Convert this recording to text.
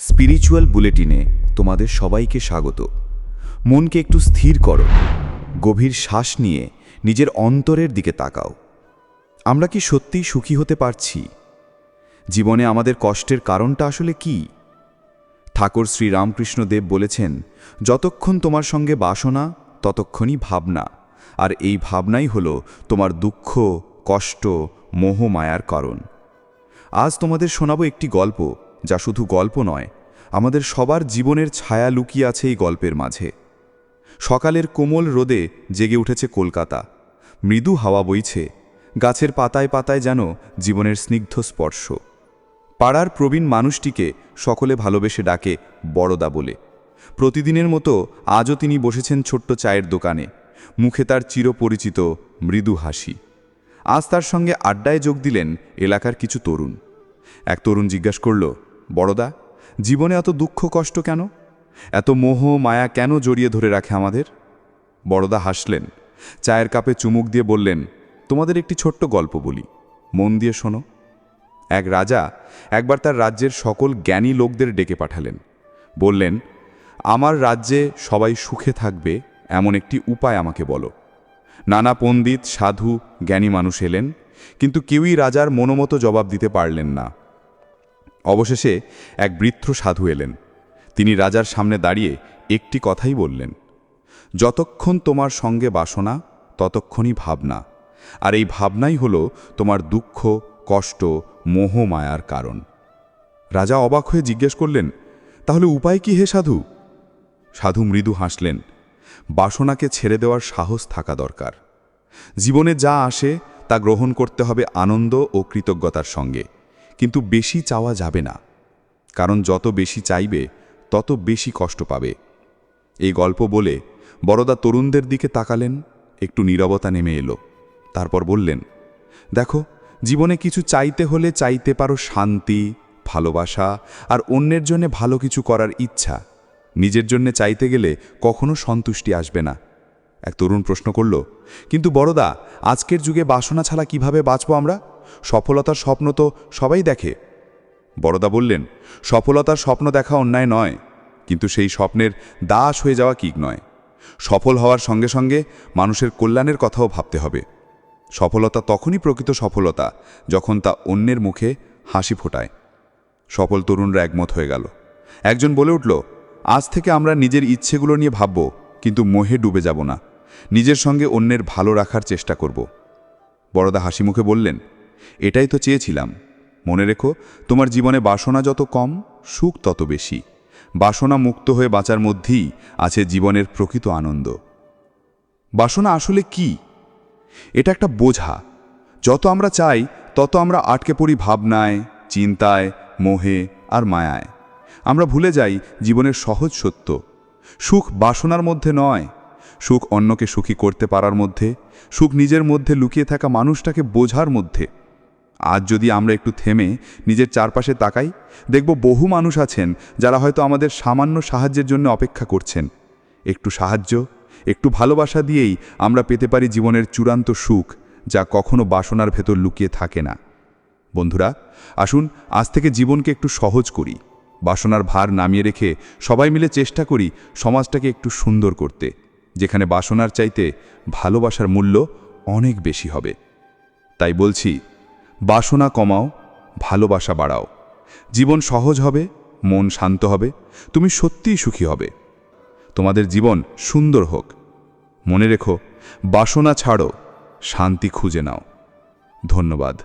Spiritual বুলেটিনে তোমাদের সবাইকে স্বাগত। মনকে একটু স্থির করো, গভীর শ্বাস নিয়ে নিজের অন্তরের দিকে তাকাও। আমরা কি সত্যিই সুখী হতে পারছি? জীবনে আমাদের কষ্টের কারণটা আসলে কি? ঠাকুর শ্রী রামকৃষ্ণ দেব বলেছেন, যতক্ষণ তোমার সঙ্গে বাসনা, ততক্ষণই ভাবনা। আর এই ভাবনাই হলো তোমার দুঃখ, কষ্ট, মোহ, মায়ার কারণ। আজ তোমাদের শোনাবো একটি গল্প যা শুধু গল্প নয়, আমাদের সবার জীবনের ছায়া লুকিয়ে আছে এই গল্পের মাঝে। সকালের কোমল রোদে জেগে উঠেছে কলকাতা। মৃদু হাওয়া বইছে, গাছের পাতায় পাতায় যেন জীবনের স্নিগ্ধ স্পর্শ। পাড়ার প্রবীণ মানুষটিকে সকলে ভালোবেসে ডাকে বড়দা বলে। প্রতিদিনের মতো আজও তিনি বসেছেন ছোট্ট চায়ের দোকানে। মুখে তার চিরপরিচিত মৃদু হাসি। আজ তার সঙ্গে আড্ডায় যোগ দিলেন এলাকার কিছু তরুণ। এক তরুণ জিজ্ঞাসা করল বড়দা, জীবনে এত দুঃখ, কষ্ট কেন? এত মোহ, মায়া কেন জড়িয়ে ধরে রাখে আমাদের? বড়দা হাসলেন, চায়ের কাপে চুমুক দিয়ে বললেন, তোমাদের একটি ছোট্ট গল্প বলি, মন দিয়ে শোনো। এক রাজা একবার তার রাজ্যের সকল জ্ঞানী লোকদের ডেকে পাঠালেন। বললেন, আমার রাজ্যে সবাই সুখে থাকবে, এমন একটি উপায় আমাকে বলো। নানা পণ্ডিত, সাধু, জ্ঞানী মানুষ এলেন, কিন্তু কেউই রাজার মনোমতো জবাব দিতে পারলেন না। অবশেষে এক বৃদ্ধ সাধু এলেন। তিনি রাজার সামনে দাঁড়িয়ে একটি কথাই বললেন, যতক্ষণ তোমার সঙ্গে বাসনা, ততক্ষণই ভাবনা। আর এই ভাবনাই হলো তোমার দুঃখ, কষ্ট, মোহ মায়ার কারণ। রাজা অবাক হয়ে জিজ্ঞেস করলেন, তাহলে উপায় কি হে সাধু? সাধু মৃদু হাসলেন, বাসনাকে ছেড়ে দেওয়ার সাহস থাকা দরকার। জীবনে যা আসে, তা গ্রহণ করতে হবে আনন্দ ও কৃতজ্ঞতার সঙ্গে। কিন্তু বেশি চাওয়া যাবে না। কারণ যত বেশি চাইবে, তত বেশি কষ্ট পাবে। এই গল্প বলে বড়দা তরুণদের দিকে তাকালেন, একটু নীরবতা নেমে এলো। তারপর বললেন, দেখো, জীবনে কিছু চাইতে হলে চাইতে পারো শান্তি, ভালোবাসা, আর অন্যের জন্য ভালো কিছু করার ইচ্ছা। নিজের জন্য চাইতে গেলে কখনো সন্তুষ্টি আসবে না। এক তরুণ প্রশ্ন করল, কিন্তু বড়দা আজকের যুগে বাসনা ছাড়া কীভাবে বাঁচবো আমরা? সফলতার স্বপ্ন তো সবাই দেখে। বড়দা বললেন, সফলতার স্বপ্ন দেখা অন্যায় নয়, কিন্তু সেই স্বপ্নের দাস হয়ে যাওয়া কি নয়। সফল হওয়ার সঙ্গে সঙ্গে মানুষের কল্যাণের কথাও ভাবতে হবে। সফলতা তখনই প্রকৃত সফলতা যখন তা অন্যের মুখে হাসি ফোটায়। সফল তরুণরা একমত হয়ে গেল। একজন বলে উঠল, আজ থেকে আমরা নিজের ইচ্ছেগুলো নিয়ে ভাবব, কিন্তু মোহে ডুবে যাব না। নিজের সঙ্গে অন্যের ভালো রাখার চেষ্টা করব। বড়দা হাসি মুখে বললেন এটাই তো চেয়েছিলাম। মনে রেখো, তোমার জীবনে বাসনা যত কম, সুখ তত বেশি। বাসনা মুক্ত হয়ে বাঁচার মধ্যেই আছে জীবনের প্রকৃত আনন্দ। বাসনা আসলে কি? এটা একটা বোঝা। যত আমরা চাই, তত আমরা আটকে পড়ি ভাবনায়, চিন্তায়, মোহে আর মায়ায়। আমরা ভুলে যাই জীবনের সহজ সত্য। সুখ বাসনার মধ্যে নয়। সুখ অন্যকে সুখী করতে পারার মধ্যে, সুখ নিজের মধ্যে লুকিয়ে থাকা মানুষটাকে বোঝার মধ্যে। আজ যদি আমরা একটু থেমে নিজের চারপাশে তাকাই, দেখব বহু মানুষ আছেন যারা হয়তো আমাদের সামান্য সাহায্যের জন্য অপেক্ষা করছেন। একটু সাহায্য, একটু ভালোবাসা দিয়েই আমরা পেতে পারি জীবনের চূড়ান্ত সুখ, যা কখনো বাসনার ভেতর লুকিয়ে থাকে না। বন্ধুরা, আসুন আজ থেকে জীবনকে একটু সহজ করি, বাসনার ভার নামিয়ে রেখে সবাই মিলে চেষ্টা করি সমাজটাকে একটু সুন্দর করতে, যেখানে বাসনার চাইতে ভালোবাসার মূল্য অনেক বেশি হবে। তাই বলছি বাসনা কমাও, ভালোবাসা বাড়াও। জীবন সহজ হবে, মন শান্ত হবে, তুমি সত্যিই সুখী হবে। তোমাদের জীবন সুন্দর হোক। মনে রেখো, বাসনা ছাড়ো, শান্তি খুঁজে নাও। ধন্যবাদ।